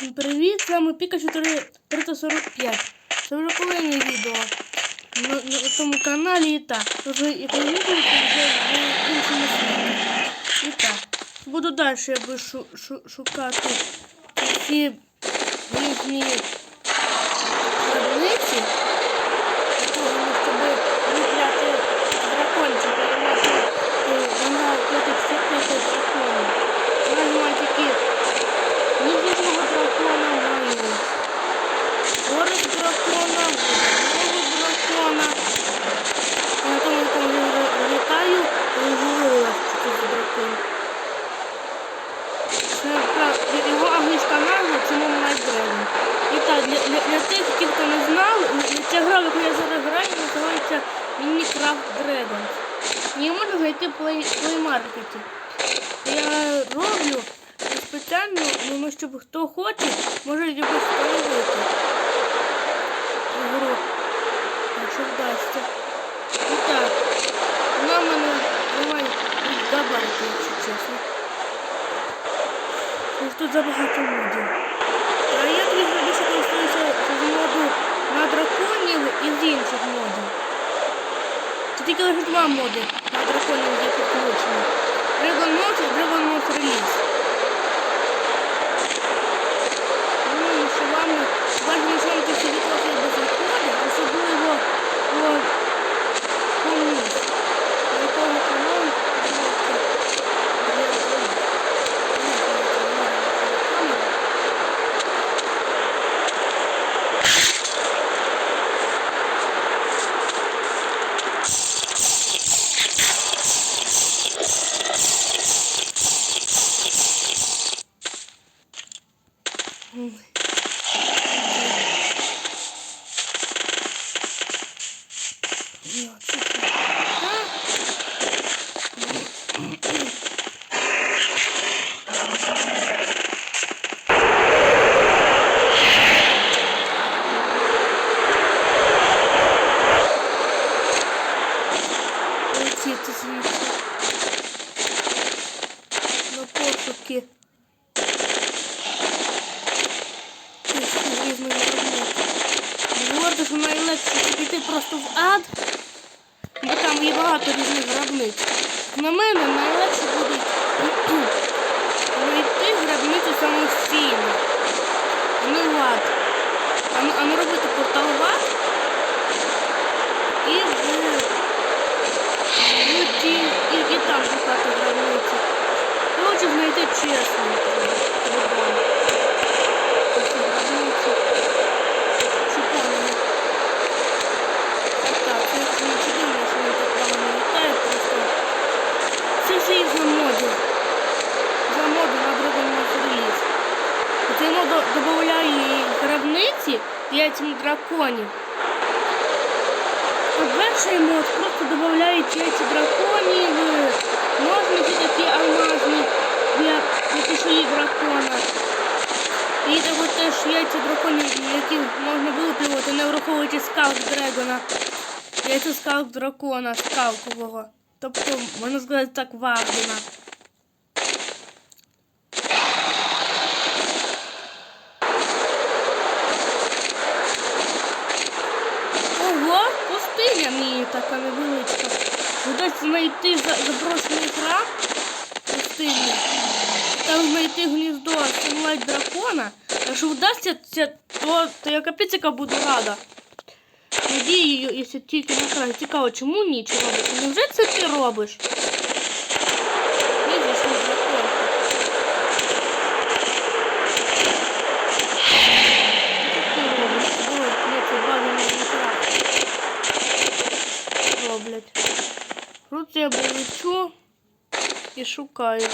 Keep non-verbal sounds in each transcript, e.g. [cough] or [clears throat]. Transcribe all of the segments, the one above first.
Привіт, з вами Пікачу 445. Це вже повинні відео на, на тому каналі і так. Вже і бачите, вже в іншому. І так. Буду далі я шу, шукати всі різні таблиці. Тому щоб вибрати дракончика і мати е, вона платить всі тисячі драконів. Вона має такі Нижнього дракона маю. Орес дракона, водяного дракона. Я на тому якому я літаю, і говорила, що це за дракон. Це пра- його англійська назва це Moonlight Dragon. І так, для, для, для тих, які хто не знав, ця гра, в яку я зараз граю, називається Minecraft Dragons. Її можна знайти в Play, Play. Я роблю спеціально, ну, щоб хто хоче, може якось проявити гру, якщо вдасться. І так, вона мене немає габарити, якщо чесно. Ось тут забагато модів. А я тобі більше користуюся з моду на драконів і з інших модів. Це тільки лише два моди на драконів є підключені. Dragon Mode і Dragon Mode Release. Ну, що вам бажано сонки світло без відходу, особливо по комусь, на якому каналі Летіти звідси. На пошуки. Говорите, що найлегше піти просто в ад, бо там є багато різних гробниць. На мене найлегше буде [clears throat] знайти гробницю самостійно. а Не в ад. А, не- не робити портал в і в Ну, і, і там шукати границі. Коротше, знайти чесно. По-любому. Ці границі. Шукаємо. Так, це якщо не чудово, що він так плавно літає, просто. Це все із-за модів. За моду на другому реліз. Цей мод до- додає гробниці яйцям драконів. Перший мод просто додають яйця драконів, ножниці такі алмазні для шиї дракона. І також яйця драконів, які можна виплювати, не враховуючи скалк дрегона. Яйця скалк дракона, скалкового. Тобто, можна сказати так, Вардена. Пустиня мені така невеличка. Десь знайти заброшений храм пустині. Там знайти гніздо Sunlight дракона. Якщо вдасться, то, то я капець буду рада. Надію, якщо тільки на край. Цікаво, чому ніч робити? Невже це ти робиш? Видиш, мій дракон. Що ти робиш? Ой, ні, це бажано не красти роблять. Тут я лечу і шукаю.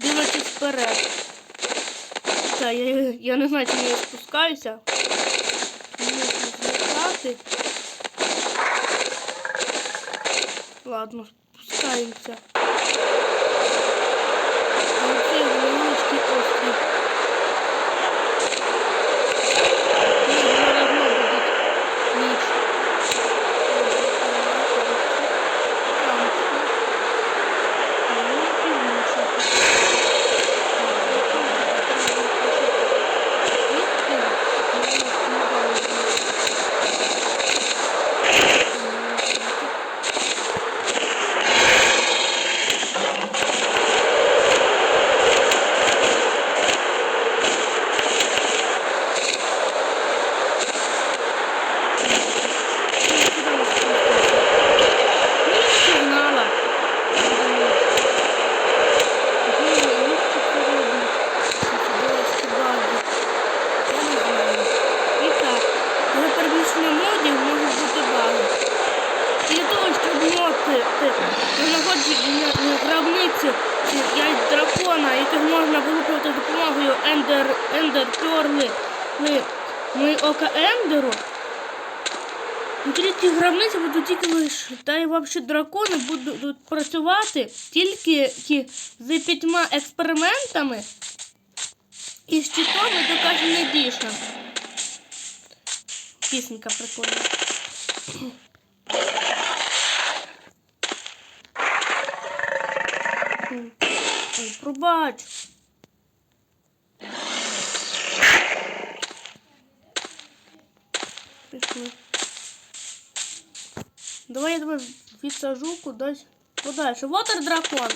Дивлячись вперед. Так, я, я не знаю, чому я спускаюся. Можу злітати. Ладно, спускаємося. хлопців яйць дракона, яких можна вилупити з допомогою ендер, ендер перли. Ми, ми ока ендеру. Ну, Третій гробниці будуть тільки лише. Та й взагалі дракони будуть працювати тільки з п'ятьма експериментами і з читами докажемо не дійшли. Пісенька прикольна. Пробач. Пішли. Давай я тебе відсажу кудись подальше. Вотер дракон.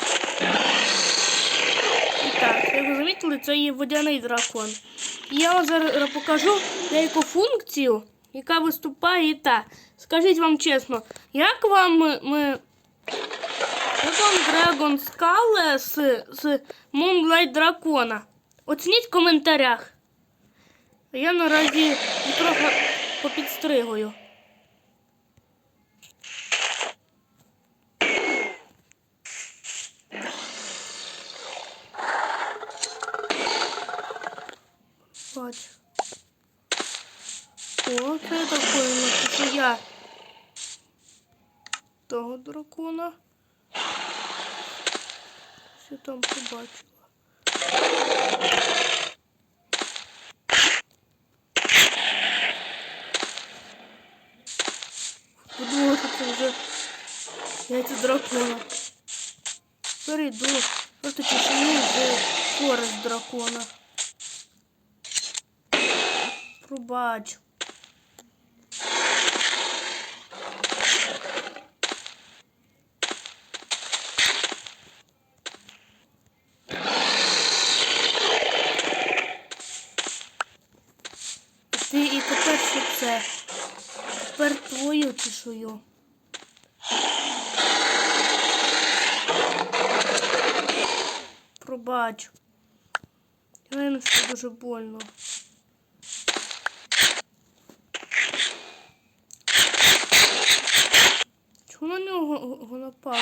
І так, як ви замітили, це є водяний дракон. І я вам зараз покажу деяку функцію, яка виступає і так. Скажіть вам чесно, як вам ми. Вам Dragon Skull з, з Moonlight Дракона? Оцініть в коментарях. Я наразі трохи попідстригую. Бач. О, це такое, це я того дракона. Що там побачила? Що це вже яйця дракона. Перейду. Просто тишину вже користь дракона. Пробач. Чешую. Пробач. Реально, що дуже больно. Чому на нього го- напало?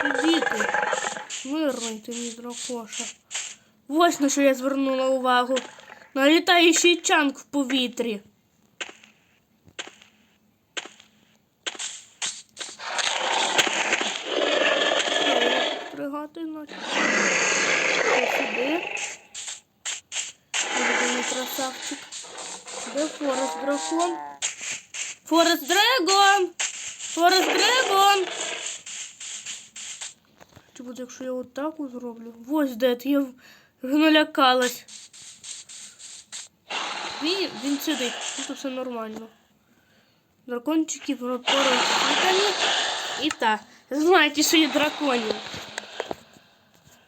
Сидіти. Мирний ти мій дракоша. Ось на що я звернула увагу. На літаючий чанк в повітрі. Пригати наче. Ось Сюди. Ось красавчик. Де Дракон? Форест Дрегон! Форест Дрегон! Що буде, якщо я отак от зроблю? Ось де я налякалась. Він, він сидить, ну то все нормально. Дракончики поруч. І так, знаєте, що є драконів.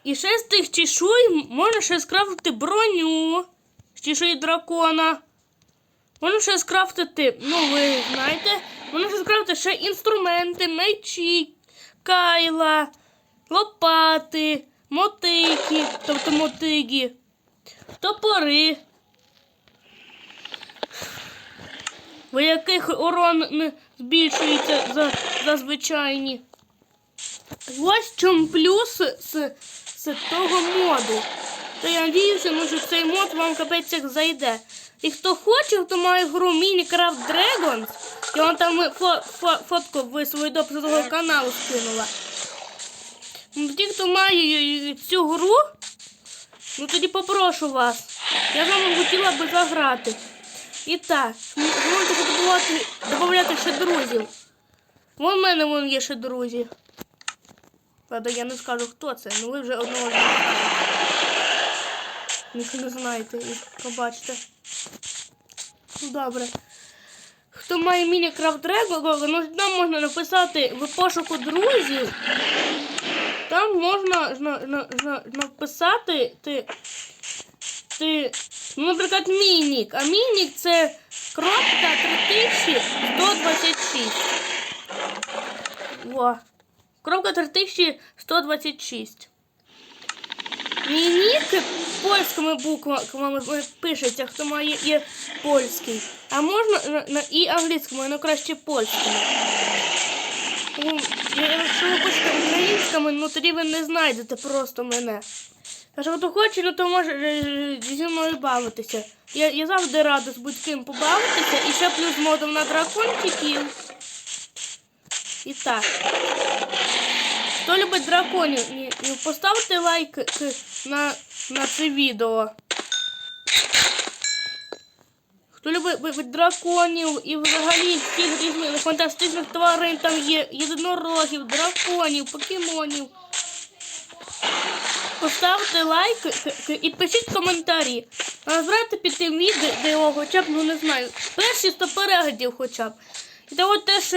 І ще з тих чешуй можна ще скрафтити броню з чешуї дракона. Можна ще скрафтити, ну ви знаєте, можна ще скрафтити ще інструменти, мечі, кайла, лопати, мотики, тобто мотиги, топори. У яких урон не збільшується за, за звичайні. Ось в чому плюс з, з того моду. То я надіюся, що цей мод вам капець як зайде. І хто хоче, хто має гру Minecraft Dragons, я вам там фо, фо, фотку в допис до того каналу скинула. Ну, ті, хто має цю гру, ну тоді попрошу вас. Я з вами хотіла би заграти. І так, ви можете додавати, додавати ще друзів. Вон в мене вон є ще друзі. Правда, я не скажу, хто це, ну ви вже одного знаєте. Ніхто не знаєте, і побачите. Ну добре. Хто має Dragon, ну там можна написати в пошуку друзів. Там можна на, на, на, написати ти, ти, ну, наприклад, мінік. А мінік це кропка 3126. Во. Кропка 3126. Мінік польськими буквами пишеться, хто має і польський. А можна на, на і англійському, але краще польськими. Якщо ви пишете українськими, ну тоді ви не знайдете просто мене. Якщо хто хоче, ну то може е, зі мною бавитися. Я, я завжди рада з будь-ким побавитися і ще плюс модом на дракончиків. І так. Хто любить драконів, ні- ні, поставте лайк на, на це відео. Хто любить драконів і взагалі всіх різних фантастичних тварин, там є єдинорогів, драконів, покемонів. Поставте лайк і пишіть коментарі. Назбирайте під тим відео хоча б, ну не знаю, перші 100 переглядів хоча б. І от теж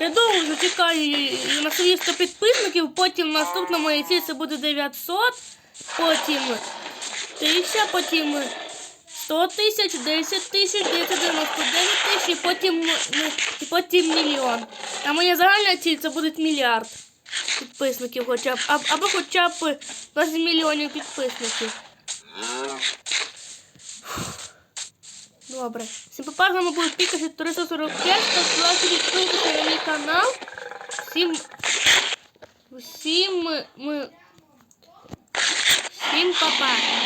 я довго чекаю на свої 100 підписників, потім в наступному ефірі це буде 900, потім 1000, потім 100 тисяч, 10 тисяч, 999 тисяч, і потім, ну, і потім мільйон. А моя загальна ціль це буде мільярд підписників хоча б, або хоча б 20 мільйонів підписників. Добре. Всім папа, з вами був Пікасі 345, ставте підписуйтесь на мій канал. Всім, всім, ми, всім папа.